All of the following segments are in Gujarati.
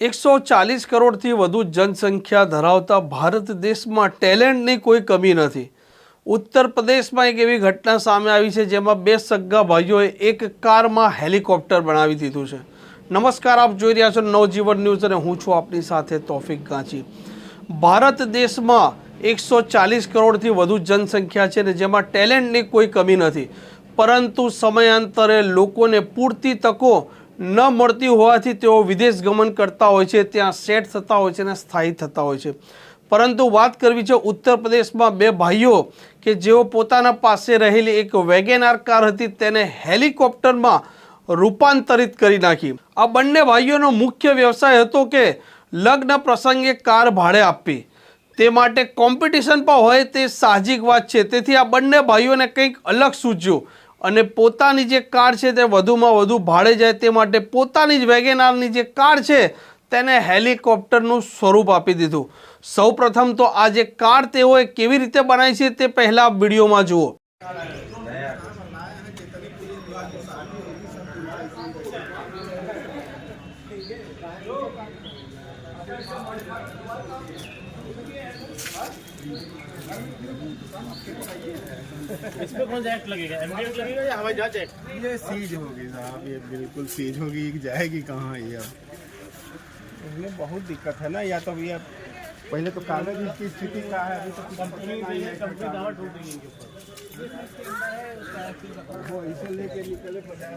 એકસો ચાલીસ કરોડથી વધુ જનસંખ્યા ધરાવતા ભારત દેશમાં ટેલેન્ટની કોઈ કમી નથી. ઉત્તર પ્રદેશમાં એક એવી ઘટના સામે આવી છે જેમાં બે સગ્ગા ભાઈઓએ એક કારમાં હેલિકોપ્ટર બનાવી દીધું છે. નમસ્કાર, આપ જોઈ રહ્યા છો નવજીવન ન્યૂઝ અને હું છું આપની સાથે તોફિક ગાંચી. ભારત દેશમાં એકસો ચાલીસ કરોડથી વધુ જનસંખ્યા છે ને જેમાં ટેલેન્ટની કોઈ કમી નથી. પરંતુ સમયાંતરે લોકોને પૂરતી તકો ન મળતી હોવાથી તેઓ વિદેશ ગમન કરતા હોય છે, ત્યાં સેટ થતા હોય છે અને સ્થાયી થતા હોય છે. પરંતુ વાત કરવી છે ઉત્તર પ્રદેશમાં બે ભાઈઓ કે જેઓ પોતાના પાસે રહેલી એક વેગેનાર કાર હતી, તેને હેલિકોપ્ટરમાં રૂપાંતરિત કરી નાખી. આ બંને ભાઈઓનો મુખ્ય વ્યવસાય હતો કે લગ્ન પ્રસંગે કાર ભાડે આપવી. તે માટે કોમ્પિટિશન પણ હોય તે સાહજિક વાત છે. તેથી આ બંને ભાઈઓને કંઈક અલગ સૂચ્યું. અને પોતાની જે કાર છે તે વધુમાં વધુ ભાડે જાય તે માટે પોતાની જ વેગેનારની જે કાર છે તેને હેલિકોપ્ટરનું સ્વરૂપ આપી દીધું. સૌપ્રથમ તો આ જે કાર તેઓએ કેવી રીતે બનાવી છે તે પહેલાં વિડીયોમાં જુઓ. इसमें कौन सा एक्ट लगेगा? एमडीएक्ट लगेगा या हवाई जहाज़ एक्ट ये सीज होगी साहब ये बिल्कुल सीज होगी जाएगी कहाँ ये अब? इसमें बहुत दिक्कत है ना या तो ये पहले तो कागज़ की स्थिति का है अभी तो कुछ कंपनी नहीं है कंपनी दावा ठोक देगी इनके ऊपर। वो इसे लेके निकले पचास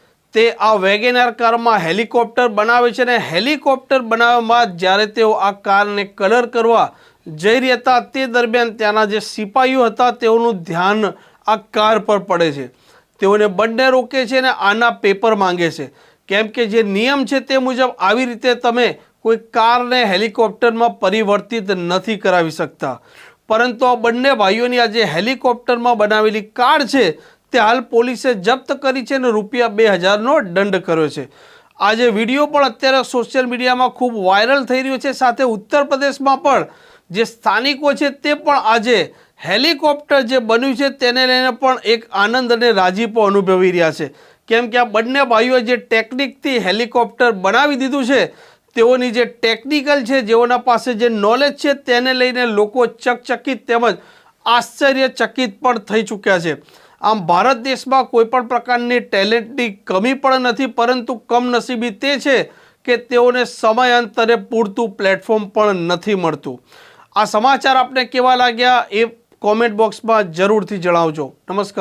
તે આ વેગેનાર કારમાં હેલિકોપ્ટર બનાવે છે અને હેલિકોપ્ટર બનાવવામાં જ્યારે તેઓ આ કારને કલર કરવા જઈ રહ્યા હતા, તે દરમિયાન ત્યાંના જે સિપાહીઓ હતા તેઓનું ધ્યાન આ કાર પર પડે છે. તેઓને બંને રોકે છે અને આના પેપર માંગે છે. કેમ કે જે નિયમ છે તે મુજબ આવી રીતે તમે કોઈ કારને હેલિકોપ્ટરમાં પરિવર્તિત નથી કરાવી શકતા. પરંતુ આ બંને ભાઈઓની આ જે હેલિકોપ્ટરમાં બનાવેલી કાર છે તે હાલ પોલીસે જપ્ત કરી છે અને રૂપિયા બે હજારનો દંડ કર્યો છે. આ જે વીડિયો પણ અત્યારે સોશિયલ મીડિયામાં ખૂબ વાયરલ થઈ રહ્યો છે, સાથે ઉત્તર પ્રદેશમાં પણ જે સ્થાનિકો છે તે પણ આજે હેલિકોપ્ટર જે બન્યું છે તેને લઈને પણ એક આનંદ અને રાજીપો અનુભવી રહ્યા છે. કેમ કે આ બંને ભાઈઓએ જે ટેકનિકથી હેલિકોપ્ટર બનાવી દીધું છે, તેઓની જે ટેકનિકલ છે, જેઓના પાસે જે નોલેજ છે તેને લઈને લોકો ચકચકિત તેમજ આશ્ચર્યચકિત પણ થઈ ચૂક્યા છે. આમ ભારત દેશમાં કોઈ પણ પ્રકારની ટેલેન્ટની કમી પણ નથી, પરંતુ કમનસીબી તે છે કે તેઓને સમયાંતરે પૂરતું પ્લેટફોર્મ પણ નથી મળતું. આ સમાચાર આપને કેવા લાગ્યા એ કોમેન્ટ બોક્સમાં જરૂરથી જણાવજો. નમસ્કાર.